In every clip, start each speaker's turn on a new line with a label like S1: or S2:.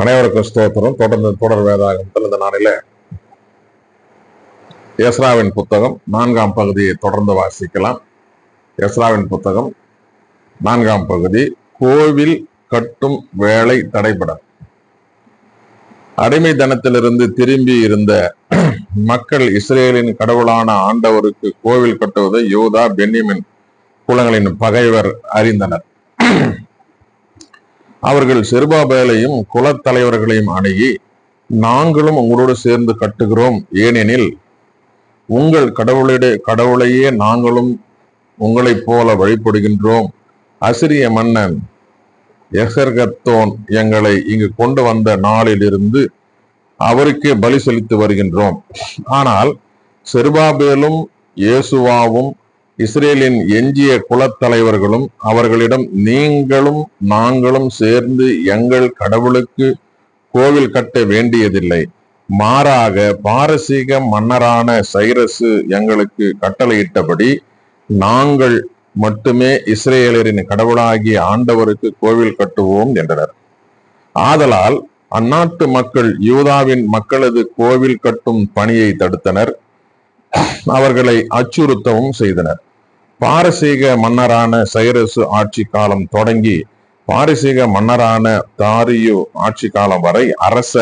S1: அனைவருக்கும் ஸ்தோத்திரம். தொடர்ந்து தொடர் வேதாகமத்தில் இந்த நாளில எஸ்ராவின் புத்தகம் நான்காம் பகுதியை தொடர்ந்து வாசிக்கலாம். எஸ்ராவின் புத்தகம் நான்காம் பகுதி கோவில் கட்டும் வேலை தடைபடும். அடிமை தனத்திலிருந்து திரும்பி இருந்த மக்கள் இஸ்ரேலின் கடவுளான ஆண்டவருக்கு கோவில் கட்டுவதை யோதா பென்னிமின் குலங்களின் பகைவர் அறிந்தனர். அவர்கள் செருபாபேலையும் குலத்தலைவர்களையும் அணுகி நாங்களும் உங்களோடு சேர்ந்து கட்டுகிறோம். ஏனெனில் உங்கள் கடவுளிட கடவுளையே நாங்களும் உங்களைப் போல வழிபடுகின்றோம். அசிரிய மன்னன் எசர்கத்தோன் எங்களை இங்கு கொண்டு வந்த நாளிலிருந்து அவருக்கே பலி செலுத்தி வருகின்றோம். ஆனால் செருபாபேலும் இயேசுவாவும் இஸ்ரேலின் எஞ்சிய குலத்தலைவர்களும் அவர்களிடம் நீங்களும் நாங்களும் சேர்ந்து எங்கள் கடவுளுக்கு கோவில் கட்ட வேண்டியதில்லை. மாறாக பாரசீக மன்னரான சைரசு எங்களுக்கு கட்டளையிட்டபடி நாங்கள் மட்டுமே இஸ்ரேலரின் கடவுளாகிய ஆண்டவருக்கு கோவில் கட்டுவோம் என்றனர். ஆதலால் அந்நாட்டு மக்கள் யூதாவின் மக்களது கோவில் கட்டும் பணியை தடுத்தனர். அவர்களை அச்சுறுத்தவும் செய்தனர். பாரசீக மன்னரான சைரசு ஆட்சி காலம் தொடங்கி பாரசீக மன்னரான தாரியு ஆட்சி காலம் வரை அரச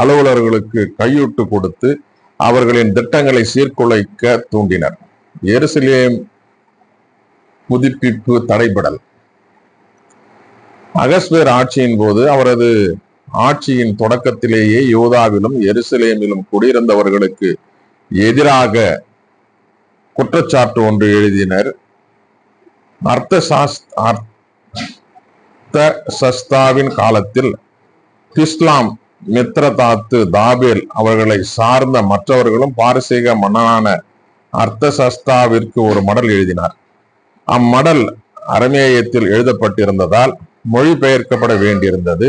S1: அலுவலர்களுக்கு கையூட்டு கொடுத்து அவர்களின் திட்டங்களை சீர்குலைக்க தூண்டினர். எருசலேம் புதுப்பிப்பு தடைபடல். அகஸ்வேர் ஆட்சியின் போது அவரது ஆட்சியின் தொடக்கத்திலேயே யோதாவிலும் எருசலேமிலும் குடியிருந்தவர்களுக்கு எதிராக குற்றச்சாட்டு ஒன்று எழுதினர். அர்த்த அர்த்த சஸ்தாவின் காலத்தில் இஸ்லாம் மித்ரதாத்து தாபேல் அவர்களை சார்ந்த மற்றவர்களும் பாரசீக மன்னனான அர்த்தசஸ்தாவிற்கு ஒரு மடல் எழுதினார். அம்மடல் அரமேயத்தில் எழுதப்பட்டிருந்ததால் மொழிபெயர்க்கப்பட வேண்டியிருந்தது.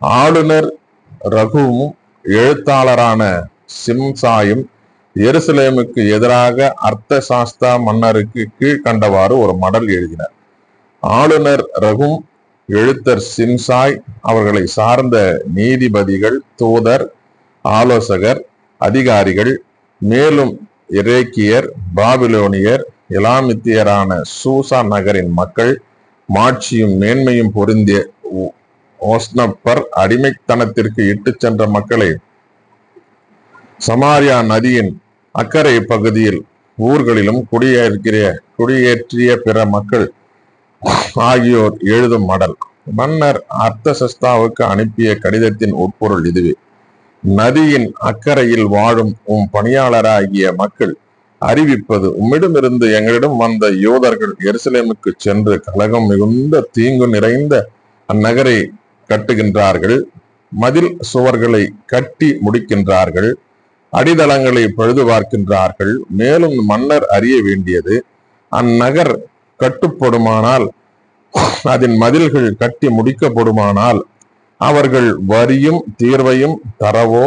S1: ஆளுநர் ரகுவும் எழுத்தாளரான சிம்சாயும் எருசலேமுக்கு எதிராக அர்த்த சாஸ்தா மன்னருக்கு கீழ்கண்டவாறு ஒரு மடல் எழுதினர் ஆளுநர் ரகும் எழுத்தர் சின்சாய் அவர்களை சார்ந்த நீதிபதிகள் தூதர் ஆலோசகர் அதிகாரிகள் மேலும் இரேக்கியர் பாபிலோனியர் இலாமித்தியரான சூசா நகரின் மக்கள் மாட்சியும் மேன்மையும் பொருந்திய ஓஸ்னப்பர் அடிமைத்தனத்திற்கு இட்டுச் சென்ற மக்களை சமாரியா நதியின் அக்கறை பகுதியில் ஊர்களிலும் குடியேற்கிற குடியேற்றிய பிற மக்கள் ஆகியோர் எழுதும் மடல். மன்னர் அர்த்தசஸ்தாவுக்கு அனுப்பிய கடிதத்தின் உட்பொருள் இதுவே. நதியின் அக்கறையில் வாழும் உம் பணியாளராகிய மக்கள் அறிவிப்பது உம்மிடமிருந்து எங்களிடம் வந்த யோதர்கள் எருசலேமுக்கு சென்று கலகம் மிகுந்த தீங்கு நிறைந்த அந்நகரை கட்டுகின்றார்கள். மதில் சுவர்களை கட்டி முடிக்கின்றார்கள். அடித்தளங்களை பழுது பார்க்கின்றார்கள். மேலும் மன்னர் அறிய வேண்டியது அந்நகர் கட்டுப்படுமானால் அதன் மதில்கள் கட்டி முடிக்கப்படுமானால் அவர்கள் வரியும் தீர்வையும் தரவோ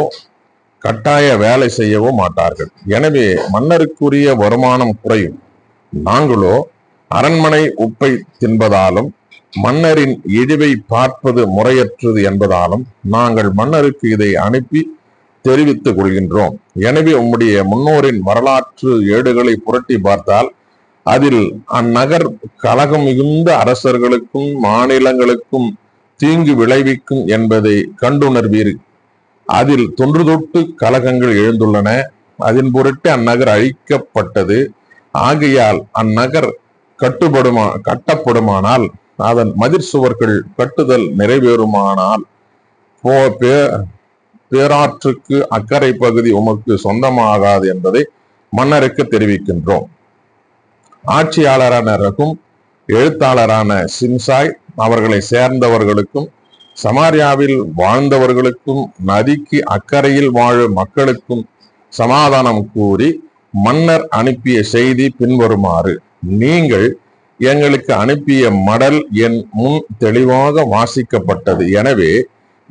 S1: கட்டாய வேலை செய்யவோ மாட்டார்கள். எனவே மன்னருக்குரிய வருமானம் குறையும். நாங்களோ அரண்மனை உப்பை தின்பதாலும் மன்னரின் இழிவை பார்ப்பது முறையற்றது என்பதாலும் நாங்கள் மன்னருக்கு இதை அனுப்பி தெரிவித்துக் கொள்கின்றோம் எனவே உம்முடைய முன்னோரின் வரலாற்று ஏடுகளை புரட்டி பார்த்தால் அதில் அந்நகர் கலகம் மிகுந்த அரசர்களுக்கும் மாநிலங்களுக்கும் தீங்கு விளைவிக்கும் என்பதை கண்டுணர்வீர். அதில் தொன்று தொட்டு கலகங்கள் எழுந்துள்ளன. அதன் பொருட்டு அந்நகர் அழிக்கப்பட்டது. ஆகையால் அந்நகர் கட்டுப்படுமா கட்டப்படுமானால் அதன் மதிர் சுவர்கள் கட்டுதல் நிறைவேறுமானால் பேராற்றுக்கு அக்கறை பகுதி உமக்கு சொந்தமாகாது என்பதை மன்னருக்கு தெரிவிக்கின்றோம். ஆட்சியாளரான ரகும் எழுத்தாளரான சிம்சாய் அவர்களை சேர்ந்தவர்களுக்கும் சமாரியாவில் வாழ்ந்தவர்களுக்கும் நதிக்கு அக்கறையில் வாழும் மக்களுக்கும் சமாதானம் கூறி மன்னர் அனுப்பிய செய்தி பின்வருமாறு நீங்கள் எங்களுக்கு அனுப்பிய மடல் என் முன் தெளிவாக வாசிக்கப்பட்டது. எனவே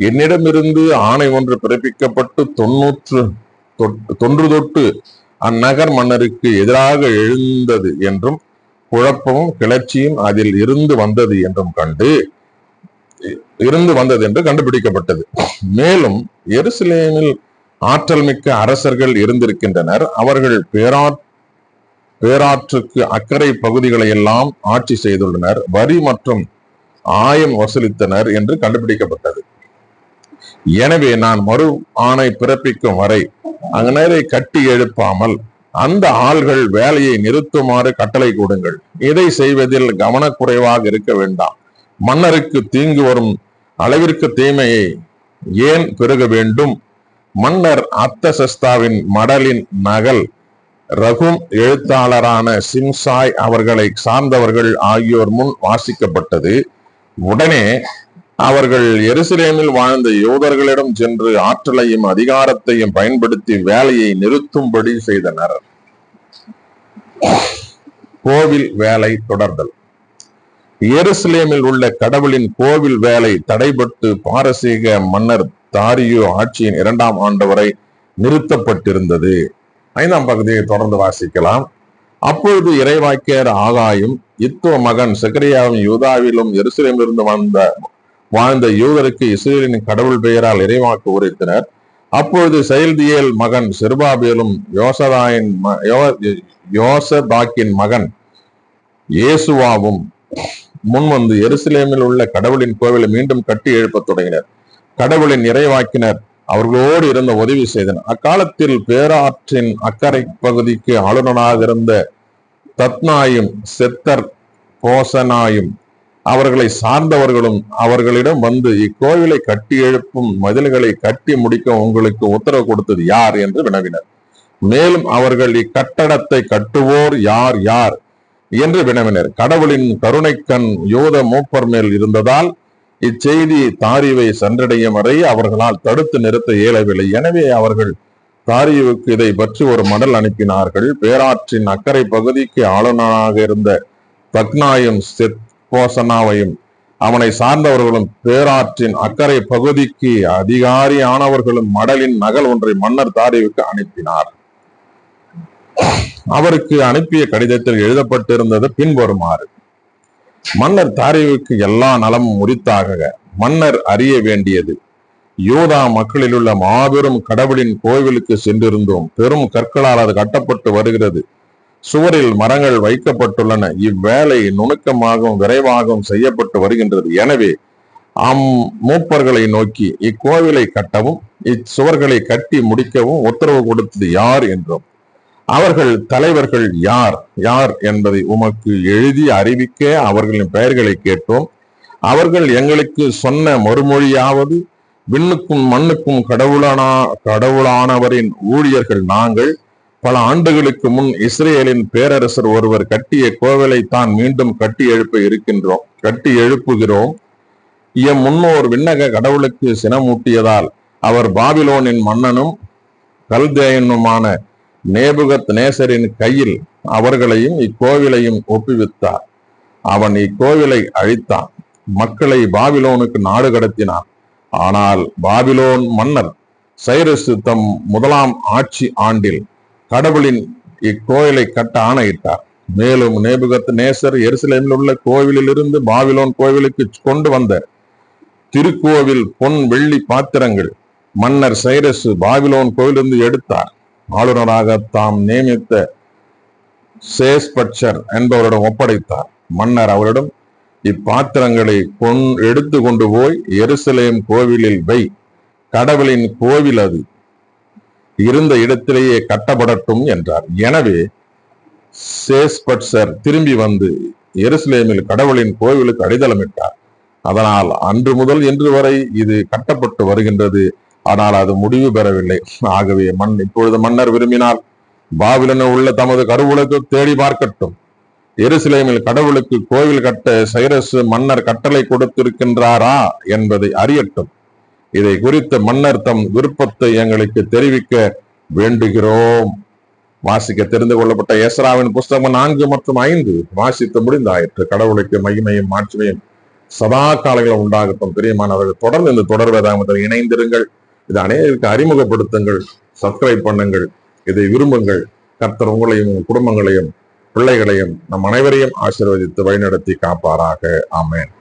S1: என்னிடமிருந்து ஆணை ஒன்று பிறப்பிக்கப்பட்டு தொன்னூற்று தொன்று தொட்டு அந்நகர் மன்னருக்கு எதிராக எழுந்தது என்றும் குழப்பமும் கிளர்ச்சியும் அதில் இருந்து வந்தது என்றும் கண்டு இருந்து வந்தது என்று கண்டுபிடிக்கப்பட்டது. மேலும் எருசலேமில் ஆற்றல் மிக்க அரசர்கள் இருந்திருக்கின்றனர். அவர்கள் பேரா பேராற்றுக்கு அக்கறை பகுதிகளை எல்லாம் ஆட்சி செய்துள்ளனர். வரி மற்றும் ஆயம் வசூலித்தனர் என்று கண்டுபிடிக்கப்பட்டது. எனவே நான் மறு ஆணை பிறப்பிக்கும் வரை அங்கனரை கட்டி எழுப்பாமல் அந்த ஆள்கள் வேலையை நிறுத்துமாறு கட்டளை கொடுங்கள். இதை செய்வதில் கவனக்குறைவாக இருக்க வேண்டாம். மன்னருக்கு தீங்கு வரும் அளவிற்கு தீமையை ஏன் பெருக வேண்டும்? மன்னர் அத்தசஸ்தாவின் மடலின் நகல் ரகும் எழுத்தாளரான சிம்சாய் அவர்களை சார்ந்தவர்கள் ஆகியோர் முன் வாசிக்கப்பட்டது. உடனே அவர்கள் எருசலேமில் வாழ்ந்த யூதர்களிடம் சென்று ஆற்றலையும் அதிகாரத்தையும் பயன்படுத்தி வேலையை நிறுத்தும்படி செய்தனர். கோவில் வேலை தொடர்தல். எருசலேமில் உள்ள கடவுளின் கோவில் வேலை தடைபட்டு பாரசீக மன்னர் தாரியோ ஆட்சியின் இரண்டாம் ஆண்டு வரை நிறுத்தப்பட்டிருந்தது. ஐந்தாம் பகுதியை தொடர்ந்து வாசிக்கலாம். அப்பொழுது இறைவாக்கியர் ஆகாயும் இத்தோ மகன் செக்கரியாவும் யூதாவிலும் எருசலேமிலிருந்து வந்த வாழ்ந்த யூதருக்கு இஸ்ரேலின் கடவுள் பெயரால் இறைவாக்கு உரைத்தனர் அப்பொழுது செயல்தியேல் மகன் செருபாபியலும் யோசதாயின் யோ- யோசபாக்கின் மகன் இயேசுவாவும் முன்வந்து எருசலேமில் உள்ள கடவுளின் கோவிலை மீண்டும் கட்டி எழுப்பத் தொடங்கினர். கடவுளின் இறைவாக்கினர் அவர்களோடு இருந்த உதவி செய்தனர். அக்காலத்தில் பேராற்றின் அக்கறை பகுதிக்கு ஆளுநராக இருந்த தத்னாயும் செத்தர் போசனாயும் அவர்களை சார்ந்தவர்களும் அவர்களிடம் வந்து இக்கோவிலை கட்டி எழுப்பும் மதில்களை கட்டி முடிக்க உங்களுக்கு உத்தரவு கொடுத்தது யார் என்று வினவினர். மேலும் அவர்கள் இக்கட்டடத்தை கட்டுவோர் யார் யார் என்று வினவினர். கடவுளின் கருணைக்கண் யோத மூப்பர் மேல் இருந்ததால் இச்செய்தி தாரிவை சென்றடையும் வரை அவர்களால் தடுத்து நிறுத்த இயலவில்லை. எனவே அவர்கள் தாரியுவுக்கு இதை பற்றி ஒரு மடல் அனுப்பினார்கள். பேராற்றின் அக்கறை பகுதிக்கு ஆளுநராக இருந்த தக்னாயும் கோசனாவையும் அவனை சார்ந்தவர்களும் பேராற்றின் அக்கறை பகுதிக்கு அதிகாரியானவர்களும் மடலின் நகல் ஒன்றை மன்னர் தாரிவுக்கு அனுப்பினார். அவருக்கு அனுப்பிய கடிதத்தில் எழுதப்பட்டிருந்தது பின்வருமாறு. மன்னர் தாரிவுக்கு எல்லா நலமும் உரித்தாக மன்னர் அறிய வேண்டியது. யூதா மக்களில் உள்ள மாபெரும் கடவுளின் கோவிலுக்கு சென்றிருந்தோம். பெரும் கற்களால் அது கட்டப்பட்டு வருகிறது. சுவரில் மரங்கள் வைக்கப்பட்டுள்ளன. இவ்வேலை நுணுக்கமாகவும் விரைவாகவும் செய்யப்பட்டு வருகின்றது. எனவே அம் மூப்பர்களை நோக்கி இக்கோவிலை கட்டவும் இச்சுவர்களை கட்டி முடிக்கவும் உத்தரவு கொடுத்தது யார் என்றும். அவர்கள் தலைவர்கள் யார்? யார் என்பதை உமக்கு எழுதி அறிவிக்க அவர்களின் பெயர்களை கேட்டோம். அவர்கள் எங்களுக்கு சொன்ன மறுமொழியாவது விண்ணுக்கும் மண்ணுக்கும் கடவுளானா கடவுளானவரின் ஊழியர்கள் நாங்கள் பல ஆண்டுகளுக்கு முன் இஸ்ரேலின் பேரரசர் ஒருவர் கட்டிய கோவிலை தான் மீண்டும் கட்டி எழுப்ப இருக்கின்றோம் கட்டி எழுப்புகிறோம். எம் முன்னோர் விண்ணக கடவுளுக்கு சினமூட்டியதால் அவர் பாபிலோனின் மன்னனும் கல்தேயனுமான நேபுகத் நேசரின் கையில் அவர்களையும் இக்கோவிலையும் ஒப்புவித்தார். அவன் இக்கோவிலை அழித்தான் மக்களை பாபிலோனுக்கு நாடு கடத்தினான். ஆனால் பாபிலோன் மன்னர் சைரசு தம் முதலாம் ஆட்சி ஆண்டில் கடவுளின் இக்கோயிலை கட்ட ஆணையிட்டார். மேலும் நேபுகத் நேசர் எருசலேமில் உள்ள கோவிலிலிருந்து பாபிலோன் கோவிலுக்கு கொண்டு வந்த திருக்கோவில் பொன் வெள்ளி பாத்திரங்கள் மன்னர் சைரசு பாபிலோன் கோவிலிருந்து எடுத்தார். ஆளுநராக தாம் நியமித்த சேஸ்பட்சர் என்பவரிடம் ஒப்படைத்தார். மன்னர் அவரிடம் இப்பாத்திரங்களை கொண் எடுத்து கொண்டு போய் எருசலேம் கோவிலில் வை. கடவுளின் கோவில் அது. இருந்த இடத்திலேயே கட்டப்படட்டும் என்றார். எனவே சேஸ்பட்சர் திரும்பி வந்து எருசலேமில் கடவுளின் கோவிலுக்கு அடித்தளமிட்டார். அதனால் அன்று முதல் இன்று வரை இது கட்டப்பட்டு வருகின்றது. ஆனால் அது முடிவு பெறவில்லை. ஆகவே மண் இப்பொழுது மன்னர் விரும்பினால் பாபிலனில் உள்ள தமது கருவூலத்தை தேடி பார்க்கட்டும். எருசலேமில் கடவுளுக்கு கோவில் கட்ட சைரஸ் மன்னர் கட்டளை கொடுத்திருக்கின்றாரா என்பதை அறியட்டும். இதை குறித்த மன்னர் தம் விருப்பத்தை எங்களுக்கு தெரிவிக்க வேண்டுகிறோம். வாசிக்க தெரிந்து கொள்ளப்பட்ட எஸ்ராவின் புஸ்தகம் நான்கு மற்றும் ஐந்து. வாசித்து முடிந்தாயிற்று கடவுளுக்கு மகிமையும் மாட்சிமையும் சதா காலங்களும் உண்டாகட்டும். பிரியமானவர்கள் தொடர்ந்து இந்த தொடர் வேதாகமத்தில் இணைந்திருங்கள். இது அநேகருக்கு அறிமுகப்படுத்துங்கள். சப்ஸ்கிரைப் பண்ணுங்கள். இதை விரும்புங்கள். கர்த்தர் உங்களையும் உங்கள் குடும்பங்களையும் பிள்ளைகளையும் நம் அனைவரையும் ஆசீர்வதித்து வழிநடத்தி காப்பாராக. ஆமேன்.